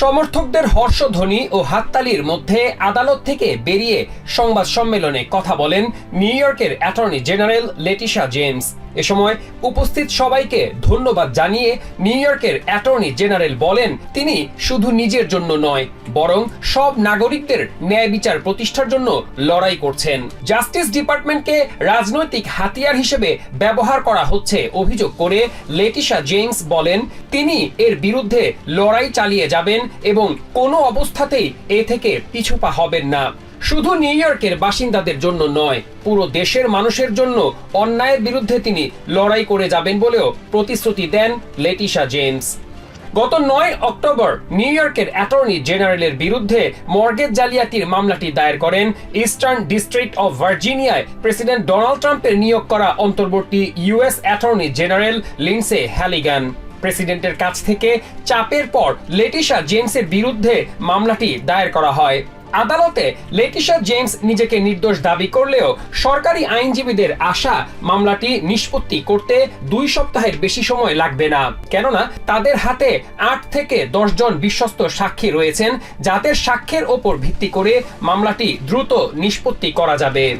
সমর্থকদের হর্ষধ্বনি ও হাততালির মধ্যে আদালত থেকে বেরিয়ে সংবাদ সম্মেলনে কথা বলেন নিউ ইয়র্কের অ্যাটর্নি জেনারেল লেটিশা জেমস। এ সময় উপস্থিত সবাইকে ধন্যবাদ জানিয়ে নিউ ইয়র্কের অ্যাটর্নি জেনারেল বলেন, তিনি শুধু নিজের জন্য নয়, বরং সব নাগরিকদের ন্যায় বিচার প্রতিষ্ঠার জন্য লড়াই করছেন। জাস্টিস ডিপার্টমেন্টকে রাজনৈতিক হাতিয়ার হিসেবে ব্যবহার করা হচ্ছে, অভিযোগ করে লেটিশা জেমস বলেন, তিনি এর বিরুদ্ধে লড়াই চালিয়ে যাবেন এবং কোনো অবস্থাতেই এ থেকে পিছুপা হবেন না। শুধু নিউ ইয়র্কের বাসিন্দাদের জন্য নয়, পুরো দেশের মানুষের জন্য অন্যায়ের বিরুদ্ধে তিনি লড়াই করে যাবেন বলেও প্রতিশ্রুতি দেন লেটিশা জেমস। গত নয় অক্টোবর নিউ ইয়র্কের অ্যাটর্নি জেনারেলের বিরুদ্ধে মর্গেজ জালিয়াতির মামলাটি দায়ের করেন ইস্টার্ন ডিস্ট্রিক্ট অফ ভার্জিনিয়ায় প্রেসিডেন্ট ডোনাল্ড ট্রাম্পের নিয়োগ করা অন্তর্বর্তী US attorney general Lindsey Halligan. প্রেসিডেন্টের কাছ থেকে চাপের পর লেটিশা জেমসের বিরুদ্ধে মামলাটি দায়ের করা হয়। আদালতে লেটিশা জেমস নিজেকে নির্দোষ দাবি করলেও সরকারি আইনজীবীদের আশা মামলাটি নিষ্পত্তি করতে দুই সপ্তাহের বেশি সময় লাগবে না। কেননা, তাদের হাতে আট থেকে দশ জন বিশ্বস্ত সাক্ষী রয়েছেন, যাদের সাক্ষ্যের ওপর ভিত্তি করে মামলাটি দ্রুত নিষ্পত্তি করা যাবে।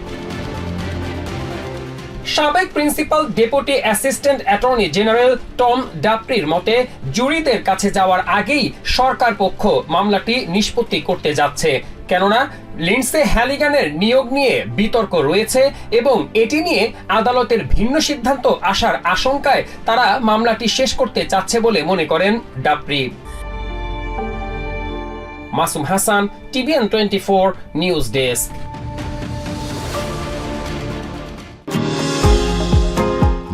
সাবেক principal deputy assistant attorney general Tom ডাপ্রির মতে, জুরিদের কাছে যাওয়ার আগেই সরকার পক্ষ মামলাটি নিষ্পত্তি করতে যাচ্ছে। কেননা, লিন্ডসে হ্যালিগানের নিয়োগ নিয়ে বিতর্ক রয়েছে এবং এটি নিয়ে আদালতের ভিন্ন সিদ্ধান্ত আসার আশঙ্কায় তারা মামলাটি শেষ করতে চাচ্ছে বলে মনে করেন Dupree. Masum Hasan, TVN twenty four news desk.